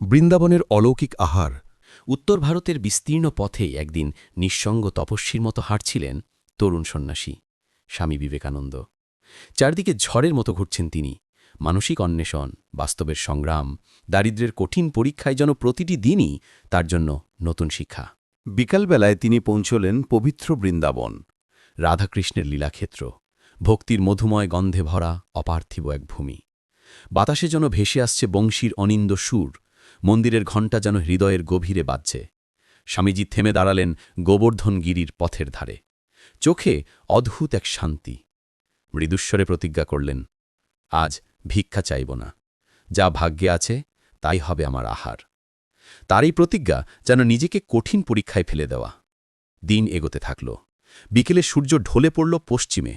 বৃন্দাবনের অলৌকিক আহার। উত্তর ভারতের বিস্তীর্ণ পথেই একদিন নিঃসঙ্গ তপস্বীর মতো হাঁটছিলেন তরুণ সন্ন্যাসী, স্বামী বিবেকানন্দ। চারদিকে ঝড়ের মতো ঘুরছেন তিনি। মানসিক অন্বেষণ, বাস্তবের সংগ্রাম, দারিদ্রের কঠিন পরীক্ষায় যেন প্রতিটি দিনই তার জন্য নতুন শিক্ষা। বিকালবেলায় তিনি পৌঁছলেন পবিত্র বৃন্দাবন, রাধাকৃষ্ণের লীলাক্ষেত্র, ভক্তির মধুময় গন্ধে ভরা অপার্থিব এক ভূমি। বাতাসে যেন ভেসে আসছে বংশীর অনিন্দ সুর মন্দিরের ঘণ্টা যেন হৃদয়ের গভীরে বাজছে। স্বামীজি থেমে দাঁড়ালেন গোবর্ধনগিরির পথের ধারে। চোখে অদ্ভুত এক শান্তি। মৃদুস্বরে প্রতিজ্ঞা করলেন, আজ ভিক্ষা চাইব না। যা ভাগ্যে আছে, তাই হবে আমার আহার। তার এই প্রতিজ্ঞা যেন নিজেকে কঠিন পরীক্ষায় ফেলে দেওয়া। দিন এগোতে থাকল। বিকেলে সূর্য ঢলে পড়ল পশ্চিমে।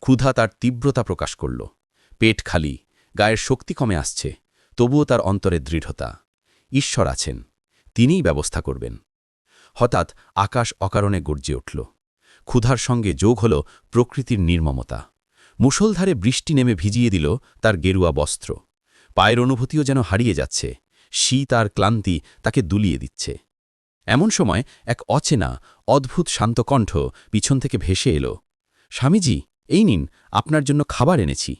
ক্ষুধা তার তীব্রতা প্রকাশ করল। পেট খালি, গায়ের শক্তি কমে আসছে। তবুও তার অন্তরে দৃঢ়তা। ঈশ্বর আছেন, তিনিই ব্যবস্থা করবেন। হঠাৎ আকাশ অকারণে গর্জে উঠল। ক্ষুধার সঙ্গে যোগ হল প্রকৃতির নির্মমতা। মুষলধারে বৃষ্টি নেমে ভিজিয়ে দিল তার গেরুয়া বস্ত্র। পায়ের অনুভূতিও যেন হারিয়ে যাচ্ছে। শীত আর ক্লান্তি তাকে দুলিয়ে দিচ্ছে। এমন সময় এক অচেনা, অদ্ভুত শান্তকণ্ঠ পিছন থেকে ভেসে এলো। স্বামীজি, এই নিন, আপনার জন্য খাবার এনেছি।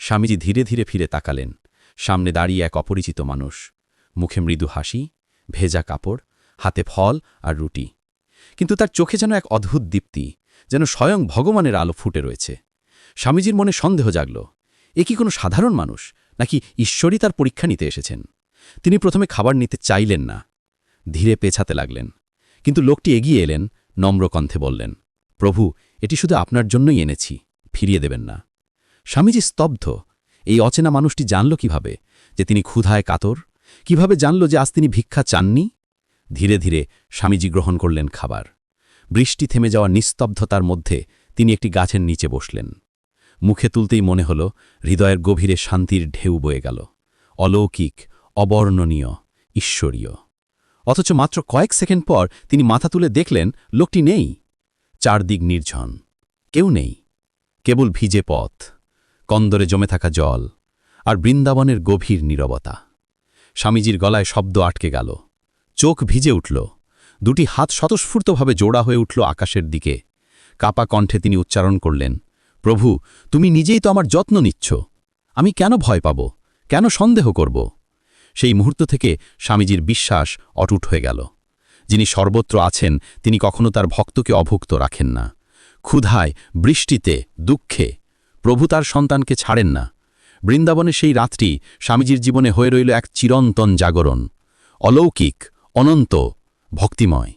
স্বামীজি ধীরে ধীরে ফিরে তাকালেন। সামনে দাঁড়িয়ে এক অপরিচিত মানুষ। মুখে মৃদু হাসি, ভেজা কাপড়, হাতে ফল আর রুটি। কিন্তু তার চোখে যেন এক অদ্ভুত দীপ্তি, যেন স্বয়ং ভগবানের আলো ফুটে রয়েছে। স্বামীজির মনে সন্দেহ জাগল, এ কি কোনো সাধারণ মানুষ? নাকি ঈশ্বরই তার পরীক্ষা নিতে এসেছেন? তিনি প্রথমে খাবার নিতে চাইলেন না। ধীরে পেছাতে লাগলেন। কিন্তু লোকটি এগিয়ে এলেন নম্রকণ্ঠে বললেন, প্রভু, এটি শুধু আপনার জন্যই এনেছি, ফিরিয়ে দেবেন না। স্বামীজি স্তব্ধ, এই অচেনা মানুষটি জানল কীভাবে যে তিনি ক্ষুধায় কাতর কীভাবে জানল যে আজ তিনি ভিক্ষা চাননি? ধীরে ধীরে স্বামীজি গ্রহণ করলেন খাবার। বৃষ্টি থেমে যাওয়া নিস্তব্ধতার মধ্যে তিনি একটি গাছের নিচে বসলেন। মুখে তুলতেই মনে হল হৃদয়ের গভীরে শান্তির ঢেউ বয়ে গেল। অলৌকিক, অবর্ণনীয়, ঈশ্বরীয়। অথচ মাত্র কয়েক সেকেন্ড পর তিনি মাথা তুলে দেখলেন, লোকটি নেই। চারদিক নির্ঝন। কেউ নেই। কেবল ভিজে পথ। কন্দরে জমে থাকা জল। আর বৃন্দাবনের গভীর নীরবতা। স্বামীজির গলায় শব্দ আটকে গেল। চোখ ভিজে উঠল। দুটি হাত স্বতঃস্ফূর্তভাবে জোড়া হয়ে উঠল আকাশের দিকে। কাপা কণ্ঠে তিনি উচ্চারণ করলেন, প্রভু, তুমি নিজেই তো আমার যত্ন নিচ্ছ। আমি কেন ভয় পাব? কেন সন্দেহ করব? সেই মুহূর্ত থেকে স্বামীজির বিশ্বাস অটুট হয়ে গেল। যিনি সর্বত্র আছেন, তিনি কখনো তার ভক্তকে অভুক্ত রাখেন না। ক্ষুধায়, বৃষ্টিতে, দুঃখে, প্রভু তার সন্তানকে ছাড়েন না। বৃন্দাবনের সেই রাতটি স্বামীজির জীবনে হয়ে রইল এক চিরন্তন জাগরণ অলৌকিক অনন্ত ভক্তিময়।